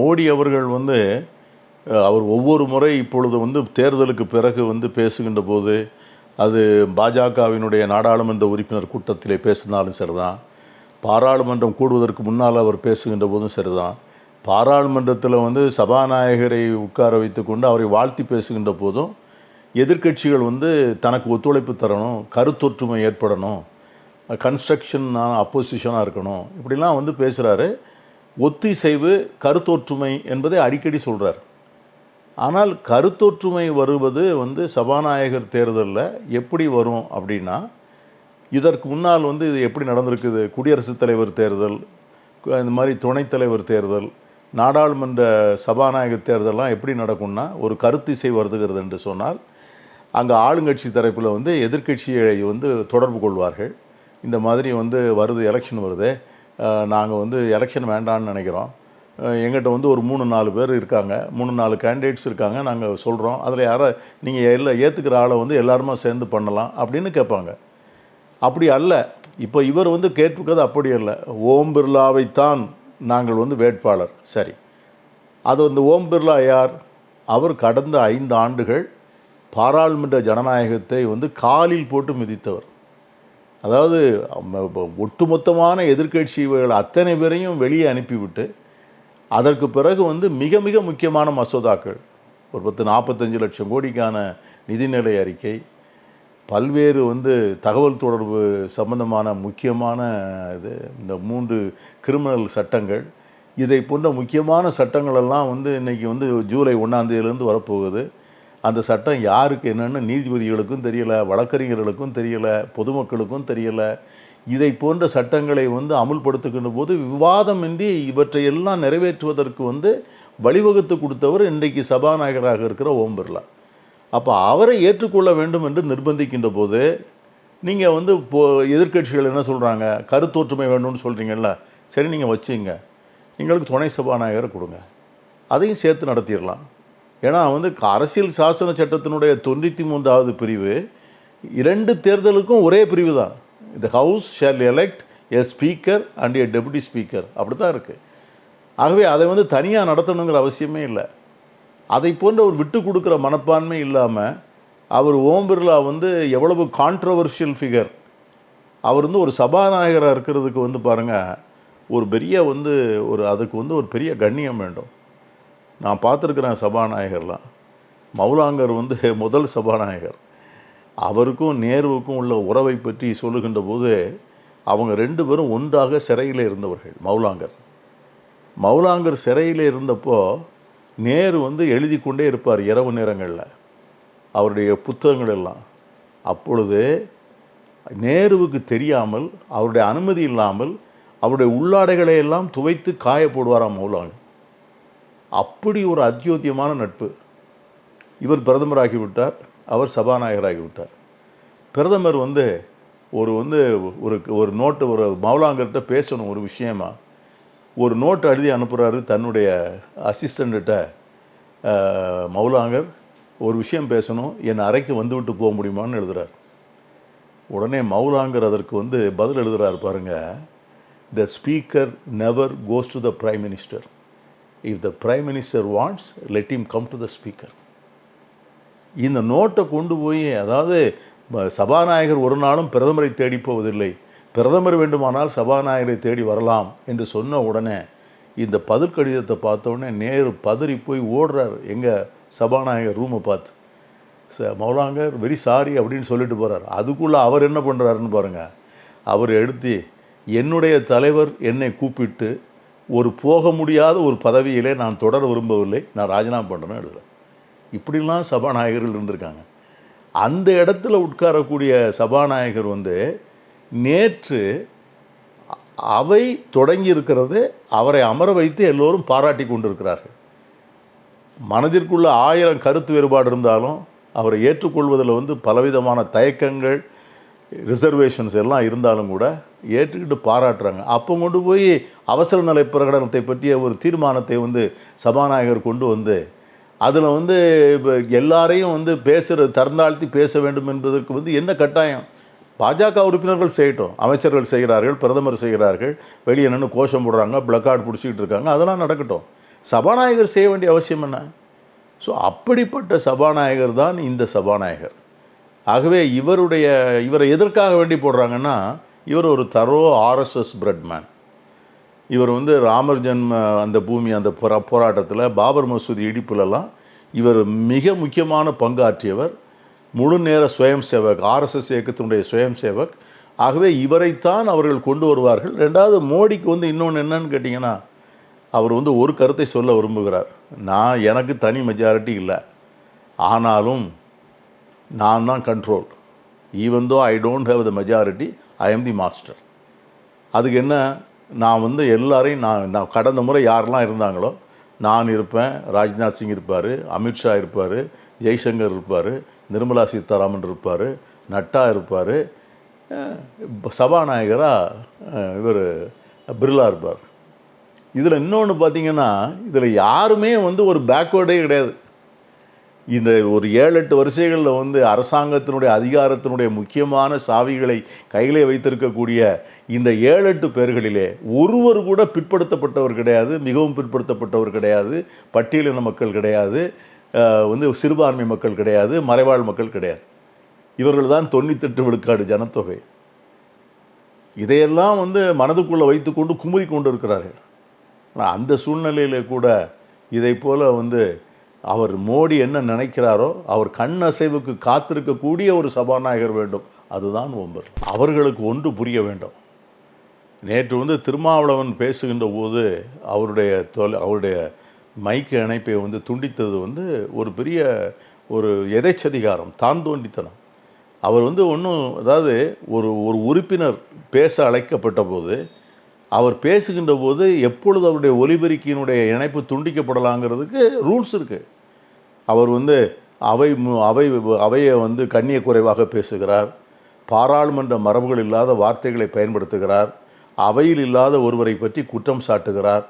மோடி அவர்கள் வந்து அவர் ஒவ்வொரு முறை இப்பொழுது வந்து தேர்தலுக்கு பிறகு வந்து பேசுகின்ற போது அது பாஜகவினுடைய நாடாளுமன்ற உறுப்பினர் கூட்டத்திலே பேசினாலும் சரிதான். பாராளுமன்றம் கூடுவதற்கு முன்னால் அவர் பேசுகின்ற போதும் சரிதான். பாராளுமன்றத்தில் வந்து சபாநாயகரை உட்கார வைத்துக்கொண்டு அவரை வாழ்த்தி பேசுகின்ற போதும் எதிர்க்கட்சிகள் வந்து தனக்கு ஒத்துழைப்பு தரணும் கருத்தொற்றுமை ஏற்படணும் கன்ஸ்ட்ரக்ஷன் அப்போசிஷனாக இருக்கணும் இப்படிலாம் வந்து பேசுகிறாரு ஒத்திசைவு கருத்தொற்றுமை என்பதை அடிக்கடி சொல்கிறார் ஆனால் கருத்தொற்றுமை வருவது வந்து சபாநாயகர் தேர்தலில் எப்படி வரும் அப்படின்னா இதற்கு முன்னால் வந்து இது எப்படி நடந்திருக்குது? குடியரசுத் தலைவர் தேர்தல் இந்த மாதிரி துணைத் தலைவர் தேர்தல் நாடாளுமன்ற சபாநாயகர் தேர்தலெலாம் எப்படி நடக்கும்னா ஒரு கருத்திசை வருதுகிறது என்று சொன்னால் அங்கே ஆளுங்கட்சி தரப்பில் வந்து எதிர்க்கட்சியை வந்து தொடர்பு கொள்வார்கள். இந்த மாதிரி வந்து வருது எலெக்ஷன் வருது. நாங்கள் வந்து எலெக்ஷன் வேண்டாம்னு நினைக்கிறோம். எங்கிட்ட வந்து ஒரு மூணு நாலு பேர் இருக்காங்க. மூணு நாலு கேண்டிடேட்ஸ் இருக்காங்க. நாங்கள் சொல்கிறோம் அதில் யாரை நீங்கள் எல்லாம் ஏற்றுக்கிற ஆளை வந்து எல்லாருமா சேர்ந்து பண்ணலாம் அப்படின்னு கேட்பாங்க. அப்படி அல்ல. இப்போ இவர் வந்து கேட்டிருக்கிறது அப்படி இல்லை ஓம் பிர்லாவைத்தான் நாங்கள் வந்து வேட்பாளர். சரி. அது வந்து ஓம் பிர்லா யார்? அவர் கடந்த ஐந்து ஆண்டுகள் பாராளுமன்ற ஜனநாயகத்தை வந்து காலில் போட்டு மிதித்தவர். அதாவது ஒட்டுமொத்தமான எதிர்கட்சிகள் அத்தனை பேரையும் வெளியே அனுப்பிவிட்டு அதற்கு பிறகு வந்து மிக மிக முக்கியமான மசோதாக்கள். ஒரு பத்து நாற்பத்தஞ்சு லட்சம் கோடிக்கான நிதிநிலை அறிக்கை பல்வேறு வந்து தகவல் தொடர்பு சம்பந்தமான முக்கியமான இது இந்த மூன்று கிரிமினல் சட்டங்கள் இதை போன்ற முக்கியமான சட்டங்கள் எல்லாம் வந்து இன்றைக்கி வந்து ஜூலை ஒன்றாந்தேதியிலேருந்து வரப்போகுது. அந்த சட்டம் யாருக்கு என்னென்னு நீதிபதிகளுக்கும் தெரியலை வழக்கறிஞர்களுக்கும் தெரியலை பொதுமக்களுக்கும் தெரியலை. இதை போன்ற சட்டங்களை வந்து அமுல்படுத்துகின்ற போது விவாதமின்றி இவற்றை எல்லாம் நிறைவேற்றுவதற்கு வந்து வழிவகுத்து கொடுத்தவர் இன்றைக்கு சபாநாயகராக இருக்கிற ஓம் பிர்லா. அப்போ அவரை ஏற்றுக்கொள்ள வேண்டும் என்று நிர்பந்திக்கின்ற போது நீங்கள் வந்து இப்போ எதிர்க்கட்சிகள் என்ன சொல்கிறாங்க கருத்தொற்றுமை வேணும்னு சொல்கிறீங்கல்ல சரி நீங்கள் வச்சுங்க. எங்களுக்கு துணை சபாநாயகரை கொடுங்க. அதையும் சேர்த்து நடத்திடலாம். ஏன்னா வந்து அரசியல் சாசன சட்டத்தினுடைய தொண்ணூற்றி மூன்றாவது பிரிவு. இரண்டு தேர்தலுக்கும் ஒரே பிரிவு தான். இந்த house shall elect a speaker and a deputy speaker அப்படி தான் இருக்குது ஆகவே அதை வந்து தனியாக நடத்தணுங்கிற அவசியமே இல்லை. அதை போன்ற ஒரு விட்டு கொடுக்குற மனப்பான்மை இல்லாமல் அவர் ஓம் பிர்லா வந்து எவ்வளவு கான்ட்ரவர்ஷியல் ஃபிகர் அவர் வந்து ஒரு சபாநாயகராக இருக்கிறதுக்கு வந்து பாருங்கள் ஒரு பெரிய வந்து ஒரு அதுக்கு வந்து ஒரு பெரிய கண்ணியம் வேண்டும். நான் பார்த்துருக்குறேன் சபாநாயகர்லாம். மௌலாங்கர் வந்து முதல் சபாநாயகர். அவருக்கும் நேருவுக்கும் உள்ள உறவை பற்றி சொல்லுகின்ற போது அவங்க ரெண்டு பேரும் ஒன்றாக சிறையில் இருந்தவர்கள் மௌலாங்கர். மௌலாங்கர் சிறையில் இருந்தப்போ நேரு வந்து எழுதி கொண்டே இருப்பார் இரவு நேரங்களில் அவருடைய புத்தகங்கள் எல்லாம். அப்பொழுது நேருவுக்கு தெரியாமல் அவருடைய அனுமதி இல்லாமல் அவருடைய உள்ளாடைகளை எல்லாம் துவைத்து காய போடுவாராம் மௌலாங்கர் அப்படி ஒரு அத்தியோத்தியமான நட்பு. இவர் பிரதமராகிவிட்டார் அவர் சபாநாயகராகிவிட்டார். பிரதமர் வந்து ஒரு வந்து ஒரு ஒரு நோட்டு ஒரு மௌலாங்கர்கிட்ட பேசணும் ஒரு விஷயமா. ஒரு நோட்டு எழுதி அனுப்புகிறாரு தன்னுடைய அசிஸ்டண்ட்ட மௌலாங்கர். ஒரு விஷயம் பேசணும் என் அறைக்கு வந்துவிட்டு போக முடியுமான்னு எழுதுறார். உடனே மௌலாங்கர் அதற்கு வந்து பதில் எழுதுகிறார் பாருங்கள் the speaker never goes to the prime minister if the prime minister wants let him come to the speaker இந்த நோட்டை கொண்டு போய் அதாவது சபாநாயகர் ஒரு நாளும் பிரதமரை தேடி போவதில்லை. பிரதமர் வேண்டுமானால் சபாநாயகரை தேடி வரலாம் என்று சொன்ன உடனே இந்த பதில் கடிதத்தை பார்த்தோடனே நேரு பதறி போய் ஓடுறார். எங்கள் சபாநாயகர் ரூமை பார்த்து ச மௌலாங்கர் வெரி சாரி அப்படின்னு சொல்லிட்டு போகிறார் அதுக்குள்ளே அவர் என்ன பண்ணுறாருன்னு பாருங்கள் அவர் எடுத்து என்னுடைய தலைவர் என்னை கூப்பிட்டு ஒரு போக முடியாத ஒரு பதவியிலே நான் தொடர விரும்பவில்லை. நான் ராஜினாமா பண்ணுறேன்னு எழுதுகிறேன் இப்படிலாம் சபாநாயகர்கள் இருந்திருக்காங்க. அந்த இடத்துல உட்காரக்கூடிய சபாநாயகர் வந்து நேற்று அவை தொடங்கி இருக்கிறது அவரை அமர வைத்து எல்லோரும் பாராட்டி கொண்டிருக்கிறார்கள். மனதிற்குள்ள ஆயிரம் கருத்து வேறுபாடு இருந்தாலும் அவரை ஏற்றுக்கொள்வதில் வந்து பலவிதமான தயக்கங்கள் ரிசர்வேஷன்ஸ் எல்லாம் இருந்தாலும் கூட ஏற்றுக்கிட்டு பாராட்டுறாங்க. அப்போ கொண்டு போய் அவசர நிலை பிரகடனத்தை பற்றிய ஒரு தீர்மானத்தை வந்து சபாநாயகர் கொண்டு வந்து அதில் வந்து இப்போ எல்லாரையும் வந்து பேசுகிற தரந்தாழ்த்தி பேச வேண்டும் என்பதற்கு வந்து என்ன கட்டாயம்? பாஜக உறுப்பினர்கள் செய்யட்டும். அமைச்சர்கள் செய்கிறார்கள் பிரதமர் செய்கிறார்கள் வெளியே நின்று கோஷம் போடுறாங்க பிளக்கார்டு பிடிச்சிக்கிட்டு இருக்காங்க அதெல்லாம் நடக்கட்டும். சபாநாயகர் செய்ய வேண்டிய அவசியம் என்ன? ஸோ அப்படிப்பட்ட சபாநாயகர் தான் இந்த சபாநாயகர். ஆகவே இவருடைய இவரை எதற்காக வேண்டி போடுறாங்கன்னா இவர் ஒரு தரோ ஆர்எஸ்எஸ் பிரெட்மேன் இவர் வந்து ராமர் ஜென்ம அந்த பூமி அந்த போரா போராட்டத்தில் பாபர் மசூதி இடிப்புலலாம் இவர் மிக முக்கியமான பங்காற்றியவர். முழு நேர சுயம் சேவக் ஆர்எஸ்எஸ் இயக்கத்தினுடைய சுயம் சேவக். ஆகவே இவரைத்தான் அவர்கள் கொண்டு வருவார்கள். ரெண்டாவது மோடிக்கு வந்து இன்னொன்று என்னன்னு கேட்டிங்கன்னா அவர் வந்து ஒரு கருத்தை சொல்ல விரும்புகிறார். நான் எனக்கு தனி மெஜாரிட்டி இல்லை. ஆனாலும் நான் தான் control even though I don't have the majority I am the master அதுக்கு என்ன? நான் வந்து எல்லாரையும் நான் நான் கடந்த முறை யாரெல்லாம் இருந்தாங்களோ நான் இருப்பேன் ராஜ்நாத் சிங் இருப்பார் அமித்ஷா இருப்பார் ஜெய்சங்கர் இருப்பார் நிர்மலா சீதாராமன் இருப்பார் நட்டா இருப்பார் சபாநாயகராக இவர் பிர்லா இருப்பார். இதில் இன்னொன்று பார்த்தீங்கன்னா இதில் யாருமே வந்து ஒரு பேக்வேர்டே கிடையாது. இந்த ஒரு ஏழு எட்டு வரிசைகளில் வந்து அரசாங்கத்தினுடைய அதிகாரத்தினுடைய முக்கியமான சாவிகளை கையிலே வைத்திருக்கக்கூடிய இந்த ஏழு எட்டு பேர்களிலே ஒருவர் கூட பிற்படுத்தப்பட்டவர் கிடையாது மிகவும் பிற்படுத்தப்பட்டவர் கிடையாது பட்டியலின மக்கள் கிடையாது வந்து சிறுபான்மை மக்கள் கிடையாது மலைவாழ் மக்கள் கிடையாது. இவர்கள் தான் தொண்ணூத்தெட்டு விழுக்காடு ஜனத்தொகை. இதையெல்லாம் வந்து மனதுக்குள்ளே வைத்துக்கொண்டு குமுறி கொண்டு இருக்கிறார்கள் ஆனால் அந்த சூழ்நிலையில் கூட இதை போல் வந்து அவர் மோடி என்ன நினைக்கிறாரோ அவர் கண் அசைவுக்கு காத்திருக்கக்கூடிய ஒரு சபாநாயகர் வேண்டும். அதுதான் ஒம்பர். அவர்களுக்கு ஒன்று புரிய வேண்டும். நேற்று வந்து திருமாவளவன் பேசுகின்ற போது அவருடைய தொலை அவருடைய மைக்கு இணைப்பை வந்து துண்டித்தது வந்து ஒரு பெரிய ஒரு எதைச்சதிகாரம் தான் தோண்டித்தனம் அவர் வந்து ஒன்றும் அதாவது ஒரு ஒரு உறுப்பினர் பேச அழைக்கப்பட்ட போது அவர் பேசுகின்ற போது எப்பொழுது அவருடைய ஒலிபெருக்கியினுடைய இணைப்பு துண்டிக்கப்படலாங்கிறதுக்கு ரூல்ஸ் இருக்குது அவர் வந்து அவை மு- அவை அவையை வந்து கண்ணிய குறைவாக பேசுகிறார். பாராளுமன்ற மரபுகள் இல்லாத வார்த்தைகளை பயன்படுத்துகிறார். அவையில் இல்லாத ஒருவரை பற்றி குற்றம் சாட்டுகிறார்.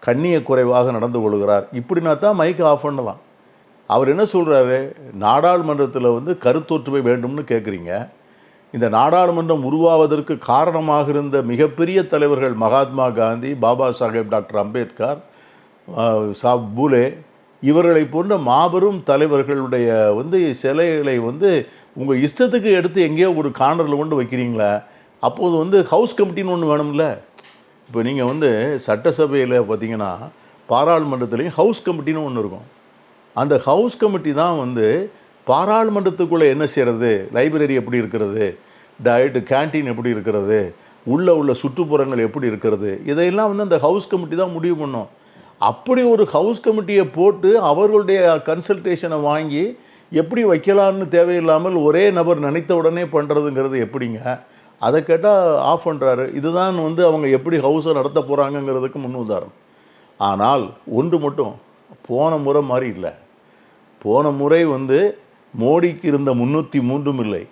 கண்ணிய குறைவாக நடந்து கொள்கிறார். இப்படினா தான் மைக்கை ஆஃப் பண்ணலாம். அவர் என்ன சொல்கிறாரு நாடாளுமன்றத்தில் வந்து கருத்தொற்றுமை வேண்டும்னு கேட்குறீங்க இந்த நாடாளுமன்றம் உருவாவதற்கு காரணமாக இருந்த மிகப்பெரிய தலைவர்கள் மகாத்மா காந்தி பாபா சாஹேப் டாக்டர் அம்பேத்கர் சா சாப் பூலே இவர்களை போன்ற மாபெரும் தலைவர்களுடைய வந்து சிலைகளை வந்து உங்கள் இஷ்டத்துக்கு எடுத்து எங்கேயோ ஒரு கார்னரில் கொண்டு வைக்கிறீங்களா அப்போது வந்து ஹவுஸ் கமிட்டின்னு ஒன்று வேணும்ல. இப்போ நீங்கள் வந்து சட்டசபையில் பார்த்தீங்கன்னா பாராளுமன்றத்துலேயும் ஹவுஸ் கமிட்டின்னு ஒன்று இருக்கும். அந்த ஹவுஸ் கமிட்டி தான் வந்து பாராளுமன்றத்துக்குள்ளே என்ன செய்கிறது லைப்ரரி எப்படி இருக்கிறது? டயட்டு கேண்டீன் எப்படி இருக்கிறது? உள்ளே உள்ள சுற்றுப்புறங்கள் எப்படி இருக்கிறது? இதையெல்லாம் வந்து அந்த ஹவுஸ் கமிட்டி தான் முடிவு பண்ணும். அப்படி ஒரு ஹவுஸ் கமிட்டியை போட்டு அவர்களுடைய கன்சல்டேஷனை வாங்கி எப்படி வைக்கலாம்னு தேவையில்லாமல் ஒரே நபர் நினைத்த உடனே பண்ணுறதுங்கிறது எப்படிங்க? அதை கேட்டால் ஆஃப் பண்ணுறாரு இதுதான் வந்து அவங்க எப்படி ஹவுஸை நடத்த போகிறாங்கங்கிறதுக்கு முன் உதாரணம். ஆனால் ஒன்று மட்டும் போன முறை மாதிரி இல்லை. போன முறை வந்து மோடிக்கு இருந்த முந்நூற்றி மூன்றும் இல்லை.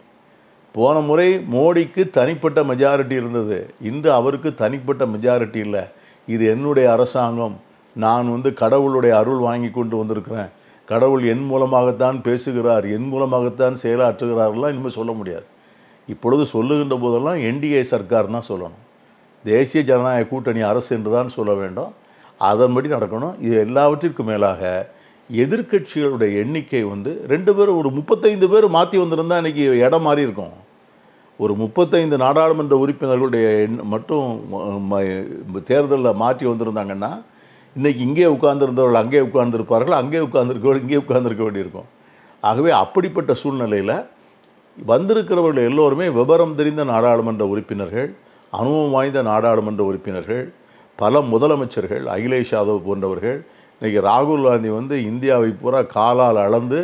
போன முறை மோடிக்கு தனிப்பட்ட மெஜாரிட்டி இருந்தது. இன்று அவருக்கு தனிப்பட்ட மெஜாரிட்டி இல்லை. இது என்னுடைய அரசாங்கம். நான் வந்து கடவுளுடைய அருள் வாங்கி கொண்டு வந்திருக்கிறேன். கடவுள் என் மூலமாகத்தான் பேசுகிறார் என் மூலமாகத்தான் செயலாற்றுகிறார்லாம் இனிமேல் சொல்ல முடியாது. இப்பொழுது சொல்லுகின்ற போதெல்லாம் என்டிஏ சர்க்கார் தான் சொல்லணும். தேசிய ஜனநாயக கூட்டணி அரசு என்று தான் சொல்ல வேண்டும். அதன்படி நடக்கணும். இது எல்லாவற்றிற்கும் மேலாக எதிர்க்கட்சிகளுடைய எண்ணிக்கை வந்து ரெண்டு பேரும் ஒரு முப்பத்தைந்து பேர் மாற்றி வந்திருந்தா இன்றைக்கி இடம் மாறி இருக்கும். ஒரு முப்பத்தைந்து நாடாளுமன்ற உறுப்பினர்களுடைய எண் மட்டும் தேர்தலில் மாற்றி வந்திருந்தாங்கன்னா இன்னைக்கு இங்கே உட்கார்ந்துருந்தவர்கள் அங்கே உட்கார்ந்திருப்பார்கள் அங்கே உட்கார்ந்திருக்கவர்கள் இங்கே உட்கார்ந்துருக்க வேண்டியிருக்கும். ஆகவே அப்படிப்பட்ட சூழ்நிலையில் வந்திருக்கிறவர்கள் எல்லோருமே விவரம் தெரிந்த நாடாளுமன்ற உறுப்பினர்கள் அனுபவம் வாய்ந்த நாடாளுமன்ற உறுப்பினர்கள் பல முதலமைச்சர்கள் அகிலேஷ் யாதவ் போன்றவர்கள் இன்றைக்கி ராகுல் காந்தி வந்து இந்தியாவை பூரா காலால் அளந்து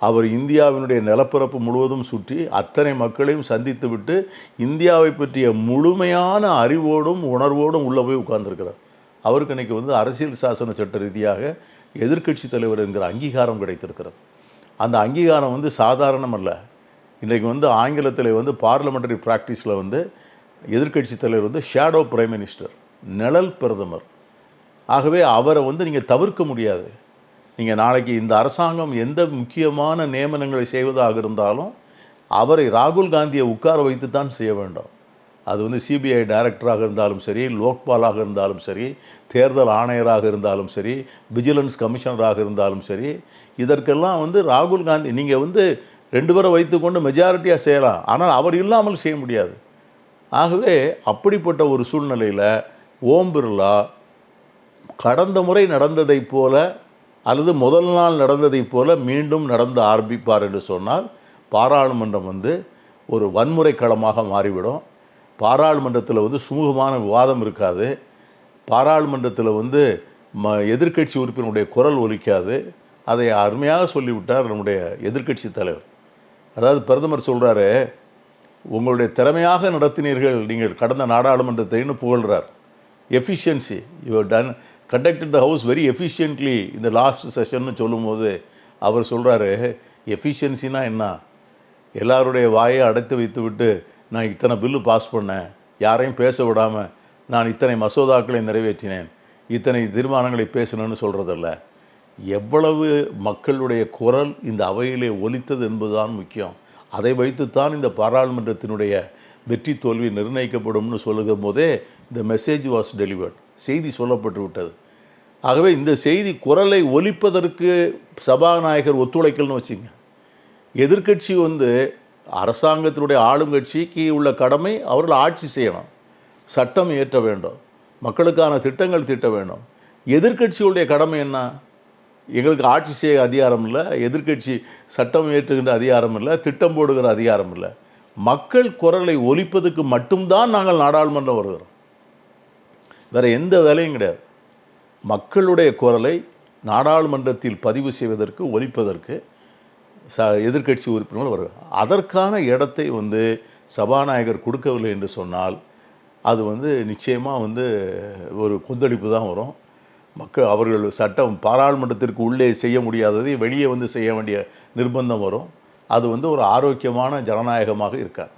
அவர் இந்தியாவினுடைய நிலப்பரப்பு முழுவதும் சுற்றி அத்தனை மக்களையும் சந்தித்து விட்டு இந்தியாவை பற்றிய முழுமையான அறிவோடும் உணர்வோடும் உள்ளே போய் உட்கார்ந்துருக்கிறார். அவருக்கு இன்னைக்கு வந்து அரசியல் சாசன சட்ட ரீதியாக எதிர்க்கட்சி தலைவர் என்கிற அங்கீகாரம் கிடைத்திருக்கிறது. அந்த அங்கீகாரம் வந்து சாதாரணம் அல்ல. இன்றைக்கு வந்து ஆங்கிலத்தில் வந்து பார்லமெண்டரி ப்ராக்டிஸில் வந்து எதிர்க்கட்சி தலைவர் வந்து ஷேடோ பிரைம் மினிஸ்டர் நிழல் பிரதமர். ஆகவே அவரை வந்து நீங்கள் தவிர்க்க முடியாது. நீங்கள் நாளைக்கு இந்த அரசாங்கம் எந்த முக்கியமான நியமனங்களை செய்வதாக இருந்தாலும் அவரை ராகுல் காந்தியை உட்கார வைத்து தான் செய்ய வேண்டும். அது வந்து சிபிஐ டைரக்டராக இருந்தாலும் சரி லோக்பாலாக இருந்தாலும் சரி தேர்தல் ஆணையராக இருந்தாலும் சரி விஜிலன்ஸ் கமிஷனராக இருந்தாலும் சரி இதற்கெல்லாம் வந்து ராகுல் காந்தி நீங்கள் வந்து ரெண்டு பேரை வைத்துக்கொண்டு மெஜாரிட்டியாக செய்யலாம். ஆனால் அவர் இல்லாமல் செய்ய முடியாது. ஆகவே அப்படிப்பட்ட ஒரு சூழ்நிலையில் ஓம் பிர்லா கடந்த முறை நடந்ததைப் போல அல்லது முதல் நாள் நடந்ததைப் போல மீண்டும் நடந்து ஆரம்பிப்பார் என்று சொன்னால் பாராளுமன்றம் வந்து ஒரு வன்முறை களமாக மாறிவிடும். பாராளுமன்றத்தில் வந்து சுமூகமான விவாதம் இருக்காது. பாராளுமன்றத்தில் வந்து ம எதிர்க்கட்சி உறுப்பினருடைய குரல் ஒலிக்காது. அதை அருமையாக சொல்லிவிட்டார் நம்முடைய எதிர்க்கட்சி தலைவர். அதாவது பிரதமர் சொல்கிறாரு உங்களுடைய திறமையாக நடத்தினீர்கள் நீங்கள் கடந்த நாடாளுமன்றத்தைன்னு புகழ்கிறார் efficiency you done conducted the house very efficiently இந்த லாஸ்ட் செஷன்னு சொல்லும்போது அவர் சொல்கிறாரு எஃபிஷியன்சினா என்ன? எல்லாருடைய வாயை அடைத்து வைத்து விட்டு நான் இத்தனை பில்லு பாஸ் பண்ணேன். யாரையும் பேச விடாமல் நான் இத்தனை மசோதாக்களை நிறைவேற்றினேன். இத்தனை தீர்மானங்களை பேசினேன்னு சொல்கிறதில்ல எவ்வளவு மக்களுடைய குரல் இந்த அவையிலே ஒலித்தது என்பதுதான் முக்கியம். அதை வைத்துத்தான் இந்த பாராளுமன்றத்தினுடைய வெற்றி தோல்வி நிர்ணயிக்கப்படும்னு சொல்லுகும் போதே இந்த மெசேஜ் வாஸ் டெலிவர்ட் செய்தி சொல்லப்பட்டு விட்டது. ஆகவே இந்த செய்தி குரலை ஒலிப்பதற்கு சபாநாயகர் ஒத்துழைக்கல்னு வச்சுங்க. எதிர்க்கட்சி வந்து அரசாங்கத்தினுடைய ஆளும் கட்சிக்கு உள்ள கடமை அவர்கள் ஆட்சி செய்யணும். சட்டம் இயற்ற வேண்டும். மக்களுக்கான திட்டங்கள் தீட்ட வேண்டும். எதிர்க்கட்சியுடைய கடமை என்ன? எங்களுக்கு ஆட்சி செய்ய அதிகாரம் இல்லை. எதிர்க்கட்சி சட்டம் இயற்றுகின்ற அதிகாரம் இல்லை. திட்டம் போடுகிற அதிகாரம் இல்லை. மக்கள் குரலை ஒலிப்பதற்கு மட்டும்தான் நாங்கள் நாடாளுமன்றம் வருகிறோம். வேற எந்த வேலையும் கிடையாது. மக்களுடைய குரலை நாடாளுமன்றத்தில் பதிவு செய்வதற்கு ஒலிப்பதற்கு ச எதிர்க்கட்சி உறுப்பினர்கள் வருவார் அதற்கான இடத்தை வந்து சபாநாயகர் கொடுக்கவில்லை என்று சொன்னால் அது வந்து நிச்சயமாக வந்து ஒரு கொந்தளிப்பு தான் வரும். மக்கள் அவர்கள் சட்டம் பாராளுமன்றத்திற்கு உள்ளே செய்ய முடியாததை வெளியே வந்து செய்ய வேண்டிய நிர்பந்தம் வரும். அது வந்து ஒரு ஆரோக்கியமான ஜனநாயகமாக இருக்காது.